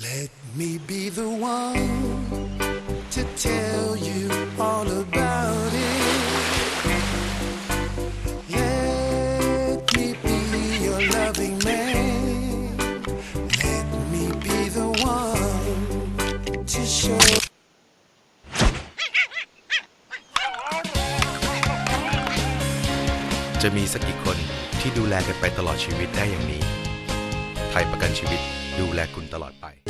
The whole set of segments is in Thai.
Let me be the one to tell you all about it. Let me be your loving man. Let me be the one to show. จะมีสักกี่คนที่ดูแลกันไปตลอดชีวิตได้อย่างนี้ ไทยประกันชีวิตดูแลคุณตลอดไป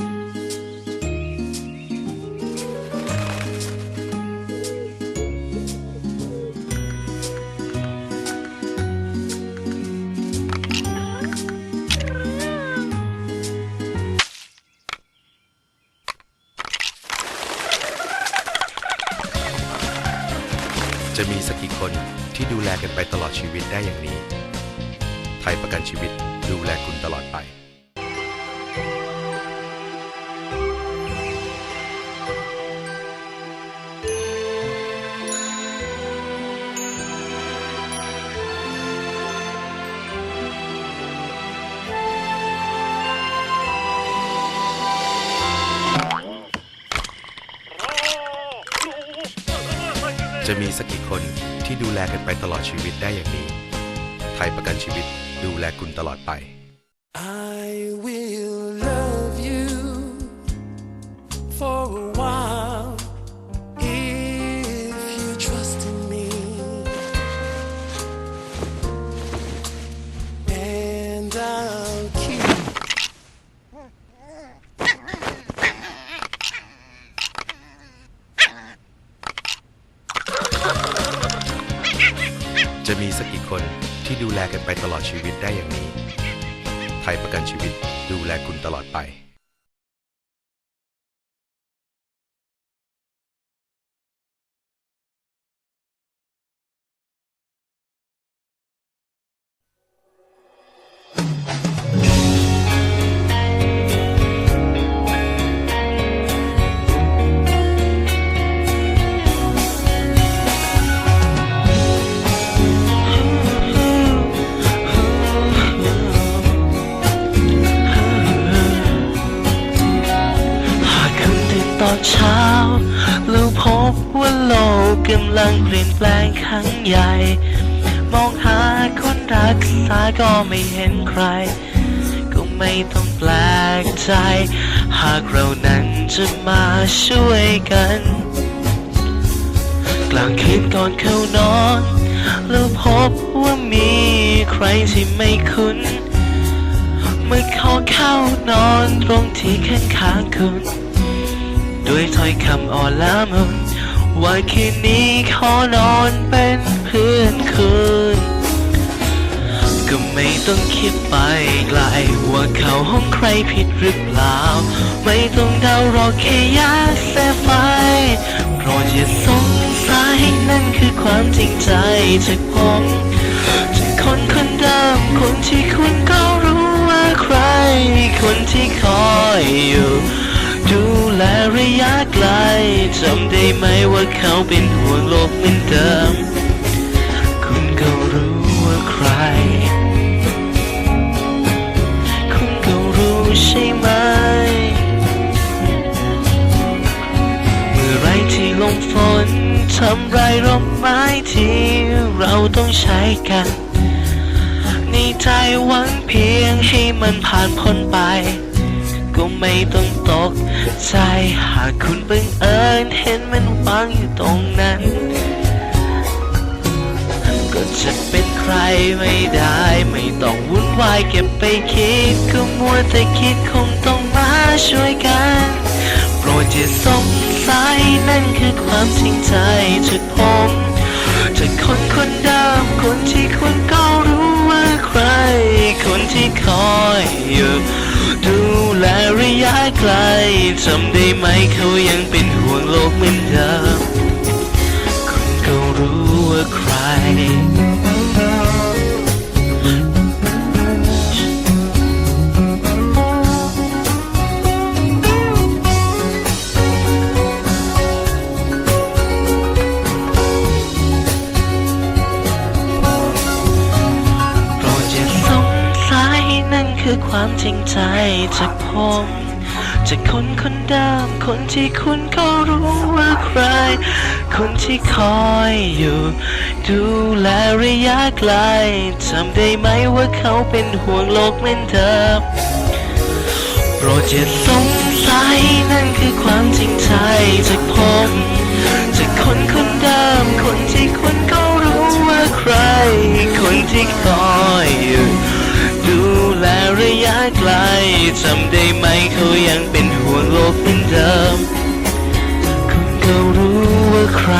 จะมีสักกี่คนที่ดูแลกันไปตลอดชีวิตได้อย่างนี้ ไทยประกันชีวิตดูแลคุณตลอดไป จะมีสักกี่คนที่ดูแลกันไปตลอดชีวิตได้อย่างนี้ ไทยประกันชีวิตดูแลคุณตลอดไป I will love you for a while if you trust in me. And I'll จะมีสักกี่คนที่ดูแลกันไปตลอดชีวิตได้อย่างนี้ ไทยประกันชีวิตดูแลคุณตลอดไป แล้วพบว่าโลกกำลังเปลี่ยนแปลงครั้งใหญ่ มองหาคนรักษาก็ไม่เห็นใคร ก็ไม่ต้องแปลกใจ หากเรานั้นจะมาช่วยกัน กลางคืนก่อนเข้านอน แล้วพบว่ามีใครที่ไม่คุ้นเมื่อเขาเข้านอนตรงที่ข้างข้างๆคุณ ด้วยถ้อยคำอ่อนละมุนว่าคืนนี้ขอนอนเป็นเพื่อนคุณก็ไม่ต้องคิดไปไกลว่าเขาห้องใครผิดหรือเปล่า ไม่ต้องเดาหรอกแค่ยากแสไฟโปรดอย่าสงสัยนั่นคือความจริงใจจากผมจากคนคนเดิมคนที่คุณก็รู้ว่าใคร คนที่คอยอยู่ และระยะไกลจำได้ไหมว่าเขาเป็นห่วงโลกเหมือนเดิม คุณก็รู้ว่าใคร คุณก็รู้ใช่ไหม เมื่อไรที่ลมฝนทำลายร่มไม้ที่เราต้องใช้กันในใจหวังเพียงให้มันผ่านพ้นไป ก็ไม่ต้องตกใจหากคุณบังเอิญเห็นมันวางอยู่ตรงนั้น ก็จะเป็นใครไม่ได้ ไม่ต้องวุ่นวายเก็บไปคิด ก็มัวแต่คิดคงต้องมาช่วยกันโปรดอย่าสงสัยนั่นคือความจริงใจจากผมจากคนคนเดิมคนที่คุณก็รู้ว่าใคร คนที่คอยอยู่ แลระยะไกลจำได้ไหมเขายังเป็นห่วงโลกเหมือนเดิมคุณก็รู้ว่าใคร คือความจริงใจจากผมจากคนคนเดิมคนที่คุณก็รู้ว่าใคร คนที่คอยอยู่ ดูแลระยะไกลจำได้ไหมว่าเขาเป็นห่วงโลกเหมือนเดิมโปรดอย่าสงสัยนั่นคือความ ไกลจำได้ไหมเขายังเป็นห่วงโลกเหมือนเดิมคุณก็รู้ว่าใคร